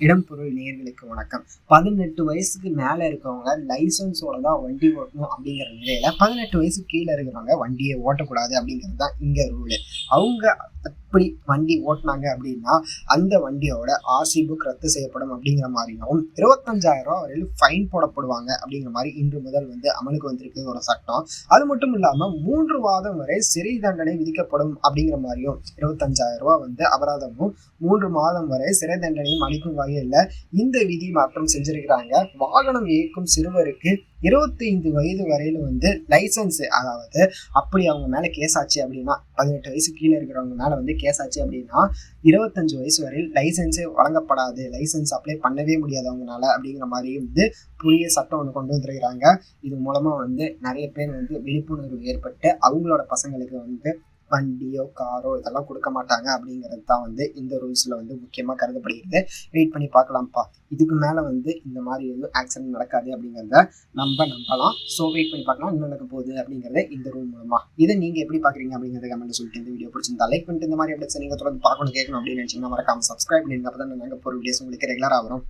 இடம் பொருள் நேர்களுக்கு வணக்கம். பதினெட்டு வயசுக்கு மேல இருக்கவங்க லைசன்ஸோட தான் வண்டி ஓட்டணும் அப்படிங்கிற நிலையில பதினெட்டு வயசு கீழே இருக்கிறவங்க வண்டியை ஓட்டக்கூடாது அப்படிங்கிறது தான் இங்க ரூலு அவங்க அப்படி வண்டி ஓட்டினாங்க அப்படின்னா அந்த வண்டியோட ஆர்சி புக் ரத்து செய்யப்படும் அப்படிங்கிற மாதிரியும் இருபத்தஞ்சாயிரம் ரூபா வரையிலும் ஃபைன் போடப்படுவாங்க அப்படிங்கிற மாதிரி இன்று முதல் வந்து அமலுக்கு வந்திருக்கு ஒரு சட்டம். அது மட்டும் இல்லாம மூன்று மாதம் வரை சிறை தண்டனை விதிக்கப்படும் அப்படிங்கிற மாதிரியும் இருபத்தஞ்சாயிரம் ரூபா வந்து அபராதமும் மூன்று மாதம் வரை சிறை தண்டனையும் அளிக்கும் வகையில் இந்த விதி மாற்றம் செஞ்சிருக்கிறாங்க. வாகனம் இயக்கும் சிறுவருக்கு இருபத்தைந்து வயது வரையில வந்து லைசன்ஸ் அதாவது அப்படி அவங்க மேல கேஸ் ஆச்சு அப்படின்னா பதினெட்டு வயசு கீழே இருக்கிறவங்க மேல வந்து கேஸ் ஆச்சு அப்படின்னா இருபத்தஞ்சு வயசு வரையில் லைசன்ஸே வழங்கப்படாது. லைசன்ஸ் அப்ளை பண்ணவே முடியாது அவங்களால அப்படிங்கிற மாதிரி வந்து புதிய சட்டம் ஒன்று கொண்டு வந்துருக்கிறாங்க. இது மூலமா வந்து நிறைய பேர் வந்து விழிப்புணர்வு ஏற்பட்டு அவங்களோட பசங்களுக்கு வந்து வண்டியோ காரோ இதெல்லாம் கொடுக்க மாட்டாங்க அப்படிங்கிறது தான் வந்து இந்த ரூல்ஸில் வந்து முக்கியமாக கருதப்படுகிறது. வெயிட் பண்ணி பார்க்கலாம்ப்பா. இதுக்கு மேலே வந்து இந்த மாதிரி எதுவும் ஆக்சிடென்ட் நடக்காது அப்படிங்கிறத நம்ம நம்பலாம். ஸோ வெயிட் பண்ணி பார்க்கலாம் என்ன நடக்க போகுது அப்படிங்கிறத இந்த ரூல் மூலமாக இதை நீங்கள் எப்படி பார்க்குறீங்க அப்படிங்கிறத கமெண்ட் சொல்லிட்டு இந்த வீடியோ பிடிச்சிருந்தா லைக் பண்ணிட்டு இந்த மாதிரி அப்டேட்ஸ் நீங்கள் தொடர்ந்து பார்க்கணும் கேட்கணும் அப்படின்னு நினச்சிங்கன்னா மறக்காமல் சப்ஸ்கிரைப் பண்ணிருங்க அப்போ தான் நாங்கள் போகிற வீடியோஸ் உங்களுக்கு ரெகுலராக வரும்.